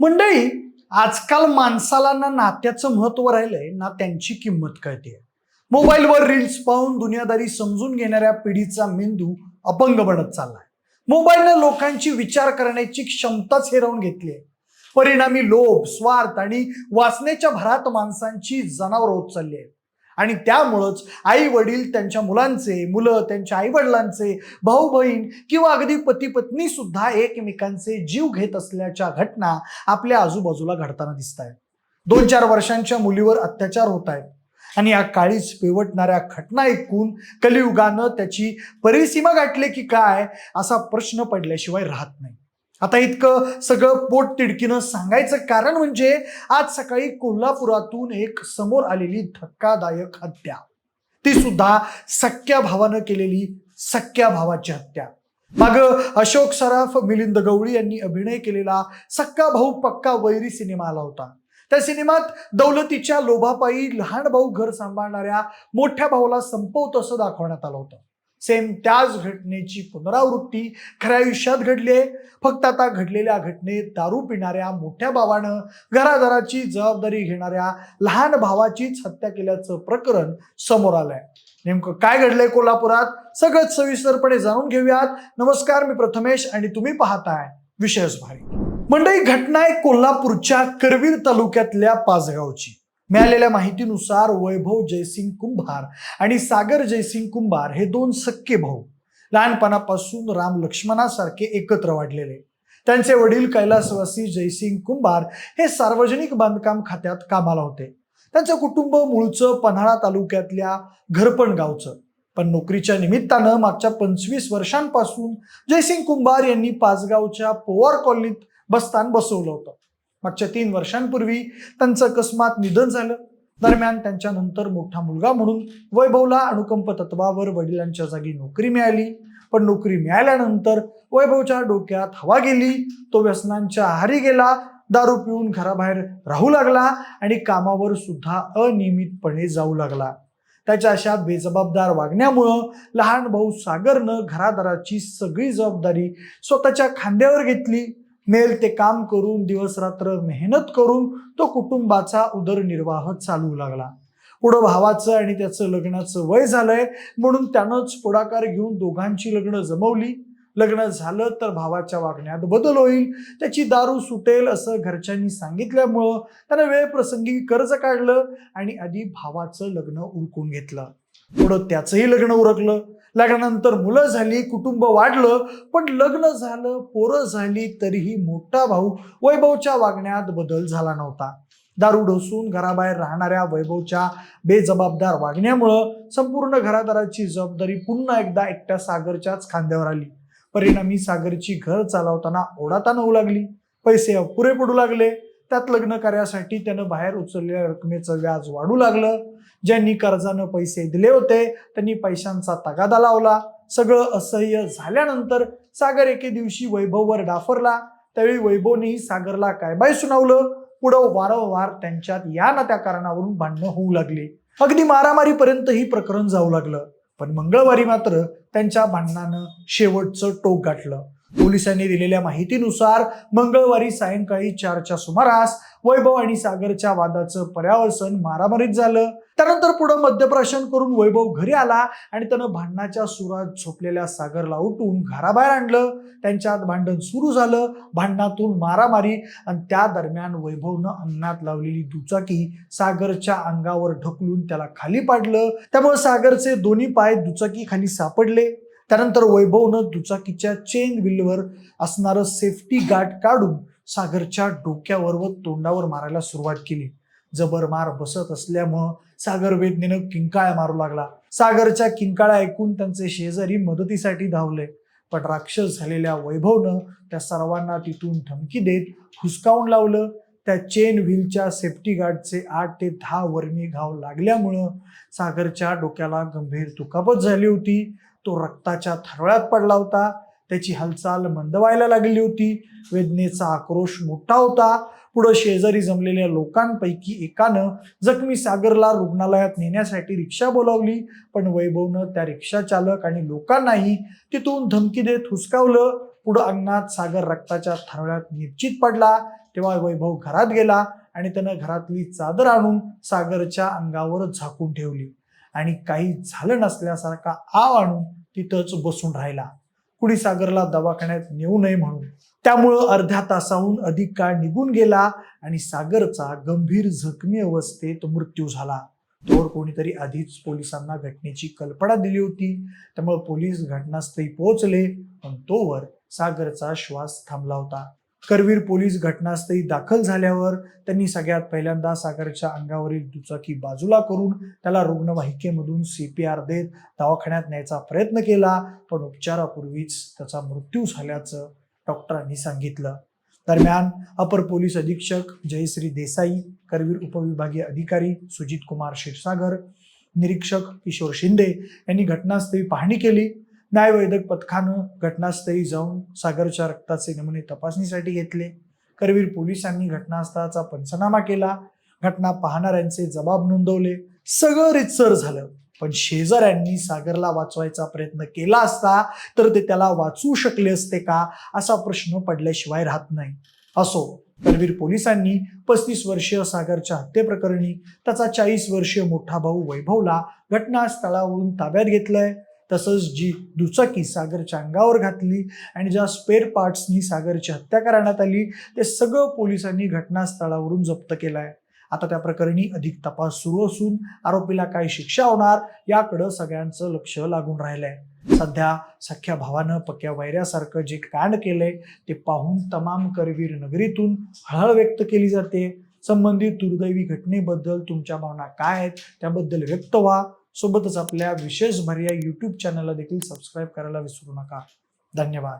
मंडळी आजकाल माणसाला ना नात्याचं महत्त्व राहिलंय ना त्यांची किंमत कळते मोबाईलवर रील्स पाहून दुनियादारी समजून घेणाऱ्या पिढीचा मेंदू अपंग बनत चाललाय. मोबाईलनं लोकांची विचार करण्याची क्षमताच हिरावून घेतली आहे परिणामी लोभ स्वार्थ आणि वासनेच्या भरात माणसांची जनावर होत चालली आहेत आणि त्यामुळंच आई वडील त्यांच्या मुलांचे मुलं त्यांच्या आई वडिलांचे भाऊ बहीण किंवा अगदी पती पत्नी सुद्धा एकमेकांचे जीव घेत असल्याच्या घटना आपल्या आजूबाजूला घडताना दिसत आहेत दोन चार वर्षांच्या मुलीवर अत्याचार होत आहेत आणि या काळीच पिवटणाऱ्या घटना ऐकून कलियुगानं त्याची परिसीमा गाठली की काय असा प्रश्न पडल्याशिवाय राहत नाही. आता इतकं सगळं पोट तिडकीनं सांगायचं कारण म्हणजे आज सकाळी कोल्हापुरातून एक समोर आलेली धक्कादायक हत्या. ती सुद्धा सख्या भावानं केलेली सख्या भावाची हत्या. माग अशोक सराफ मिलिंद गवळी यांनी अभिनय केलेला सक्का भाऊ पक्का वैरी सिनेमा आला होता. त्या सिनेमात दौलतीच्या लोभापायी लहान भाऊ घर सांभाळणाऱ्या मोठ्या भाऊला संपवत असं दाखवण्यात आलं होतं. सेम त्याच घटनेची पुनरावृत्ती खऱ्या आयुष्यात घडली आहे. फक्त आता घडलेल्या घटनेत दारू पिणाऱ्या मोठ्या भावानं घराघराची जबाबदारी घेणाऱ्या लहान भावाचीच हत्या केल्याचं प्रकरण समोर आलंय. नेमकं काय घडलंय कोल्हापुरात? सगळं सविस्तरपणे जाणून घेऊयात. नमस्कार मी प्रथमेश आणि तुम्ही पाहताय विशेष भारी. मंडळी घटना आहे कोल्हापूरच्या करवीर तालुक्यातल्या पाचगावची. मिळालेल्या माहितीनुसार वैभव जयसिंग कुंभार आणि सागर जयसिंग कुंभार हे दोन सक्के भाऊ. लहानपणापासून राम लक्ष्मणासारखे एकत्र वाढलेले. त्यांचे वडील कैलासवासी जयसिंग कुंभार हे सार्वजनिक बांधकाम खात्यात कामाला होते. त्यांचं कुटुंब मूळचं पन्हाळा तालुक्यातल्या घरपण गावचं. पण नोकरीच्या निमित्तानं मागच्या पंचवीस वर्षांपासून जयसिंग कुंभार यांनी पाचगावच्या पोवार कॉलनीत बस्तान बसवलं होतं. मागच्या तीन वर्षांपूर्वी त्यांचं अकस्मात निधन झालं. दरम्यान त्यांच्यानंतर मोठा मुलगा म्हणून वैभवला अनुकंप तत्वावर वडिलांच्या जागी नोकरी मिळाली. पण नोकरी मिळाल्यानंतर वैभवच्या डोक्यात हवा गेली. तो व्यसनांच्या आहारी गेला. दारू पिऊन घराबाहेर राहू लागला आणि कामावर सुद्धा अनियमितपणे जाऊ लागला. त्याच्या अशा बेजबाबदार वागण्यामुळं लहान भाऊ सागरनं घरादाराची सगळी जबाबदारी स्वतःच्या खांद्यावर घेतली. मेल ते काम करून दिवस रात्र मेहनत करून तो कुटुंबाचा उदरनिर्वाह चालू लागला. पुढं भावाचं आणि त्याचं लग्नाचं वय झालंय म्हणून त्यानंच पुढाकार घेऊन दोघांची लग्न जमवली. लग्न झालं तर भावाच्या वागण्यात बदल होईल. त्याची दारू सुटेल असं घरच्यांनी सांगितल्यामुळं त्यानं वेळ प्रसंगी कर्ज काढलं आणि आधी भावाचं लग्न उरकून घेतलं. पुढं त्याचंही लग्न उरकलं. लग्नानंतर मुलं झाली कुटुंब वाढलं पण लग्न झालं पोरं झाली तरीही मोठा भाऊ वैभवच्या वागण्यात बदल झाला नव्हता. दारू ढोसून घराबाहेर राहणाऱ्या वैभवच्या बेजबाबदार वागण्यामुळं संपूर्ण घरादाराची जबाबदारी पुन्हा एकदा एकट्या सागरच्याच खांद्यावर आली. परिणामी सागरची घर चालवताना ओढाताना होऊ लागली. पैसे अपुरे पडू लागले. त्यात लग्न कार्यासाठी त्यानं बाहेर उचललेल्या रकमेचं व्याज वाढू लागलं. ज्यांनी कर्जानं पैसे दिले होते त्यांनी पैशांचा तगादा लावला. सगळं असह्य झाल्यानंतर सागर एके दिवशी वैभववर डाफरला. त्यावेळी वैभवनेही सागरला काय बाय सुनावलं. पुढं वारंवार त्यांच्यात या ना त्या कारणावरून भांडणं होऊ लागली. अगदी मारामारीपर्यंत ही प्रकरण जाऊ लागलं. पण मंगळवारी मात्र त्यांच्या भांडणानं शेवटचं टोक गाठलं. पोलिसांनी दिलेल्या माहितीनुसार मंगळवारी सायंकाळी चारच्या सुमारास वैभव आणि सागरच्या वादाचं पर्यावसन मारामारीत झालं. त्यानंतर पुढं मद्यप्राशन करून वैभव घरी आला आणि त्यानं भांडणाच्या सुरात झोपलेल्या सागरला उठून घराबाहेर आणलं. त्यांच्यात भांडण सुरू झालं. भांडणातून मारामारी आणि त्या दरम्यान वैभवनं अंगणात लावलेली दुचाकी सागरच्या अंगावर ढकलून त्याला खाली पाडलं. त्यामुळे सागरचे दोन्ही पाय दुचाकी खाली सापडले. त्यानंतर वैभवनं दुचाकीच्या चेन व्हीलवर असणारं सेफ्टी गार्ड काढून सागरच्या डोक्यावर व तोंडावर मारायला सुरुवात केली. जबर मार बसत असल्यामुळं सागर वेदनेनं किंकाळ्या मारू लागला. सागरच्या किंकाळ्या ऐकून त्यांचे शेजारी मदतीसाठी धावले. पण राक्षस झालेल्या वैभवनं त्या सर्वांना तिथून धमकी देत हुसकावून लावलं. त्या चेन व्हीलच्या सेफ्टी गार्डचे आठ ते दहा वर्मी घाव लागल्यामुळं सागरच्या डोक्याला गंभीर दुखापत झाली होती. तो रक्ताच्या थरळ्यात पडला होता. त्याची हालचाल मंद व्हायला लागली होती. वेदनेचा आक्रोश मोठा होता. पुढं शेजारी जमलेल्या लोकांपैकी एकानं जखमी सागरला रुग्णालयात नेण्यासाठी रिक्षा बोलावली. पण वैभवनं त्या रिक्षा चालक आणि लोकांनाही तिथून धमकी देत हुसकावलं. पुढं अंगणात सागर रक्ताच्या थरळ्यात निश्चित पडला. तेव्हा वैभव घरात गेला आणि त्यानं घरातली चादर आणून सागरच्या अंगावर झाकून ठेवली. आणि काही झालं नसल्यासारखा आव आणून तिथंच बसून राहिला. कुडीसागरला दवाखान्यात नेऊ नये म्हणून. त्यामुळं अर्ध्या तासाहून अधिक काळ निघून गेला आणि सागरचा गंभीर जखमी अवस्थेत मृत्यू झाला. तोवर कोणीतरी आधीच पोलिसांना घटनेची कल्पना दिली होती. त्यामुळे पोलीस घटनास्थळी पोहोचले पण तोवर सागरचा श्वास थांबला होता. करवीर पोलीस घटनास्थळी दाखल झाल्यावर त्यांनी सगळ्यात पहिल्यांदा सागरच्या अंगावरील दुचाकी बाजूला करून त्याला रुग्णवाहिकेमधून सीपीआर देत दवाखान्यात न्यायचा प्रयत्न केला पण उपचारापूर्वीच त्याचा मृत्यू झाल्याचं डॉक्टरांनी सांगितलं. दरम्यान अपर पोलीस अधीक्षक जयश्री देसाई करवीर उपविभागीय अधिकारी सुजित कुमार क्षीरसागर निरीक्षक किशोर शिंदे यांनी घटनास्थळी पाहणी केली. न्यायवैदक पथकानं घटनास्थळी जाऊन सागरच्या रक्ताचे नमुने तपासणीसाठी घेतले. करवीर पोलिसांनी घटनास्थळाचा पंचनामा केला. घटना पाहणाऱ्यांचे जबाब नोंदवले. सगळं रितसर झालं. पण शेजाऱ्यांनी सागरला वाचवायचा प्रयत्न केला असता तर ते त्याला वाचवू शकले असते का असा प्रश्न पडल्याशिवाय राहत नाही. असो करवीर पोलिसांनी पस्तीस वर्षीय सागरच्या हत्येप्रकरणी त्याचा चाळीस वर्षीय मोठा भाऊ वैभवला घटनास्थळावरून ताब्यात घेतलंय. तसंच जी दुचाकी सागरच्या अंगावर घातली आणि ज्या स्पेअर पार्ट्सनी सागरची हत्या करण्यात आली ते सगळं पोलिसांनी घटनास्थळावरून जप्त केलं आहे. आता त्या प्रकरणी अधिक तपास सुरू असून आरोपीला काय शिक्षा होणार याकडं सगळ्यांचं लक्ष लागून राहिलंय. सध्या सख्या भावानं पक्या वैऱ्यासारखं जे कांड केलंय ते पाहून तमाम करवीर नगरीतून हळहळ व्यक्त केली जाते. संबंधित दुर्दैवी घटनेबद्दल तुमच्या भावना काय आहेत त्याबद्दल व्यक्त व्हा. सोबतच आपल्या विशेष भर्या यूट्यूब चॅनलला देखील सबस्क्राईब करायला विसरू नका. धन्यवाद.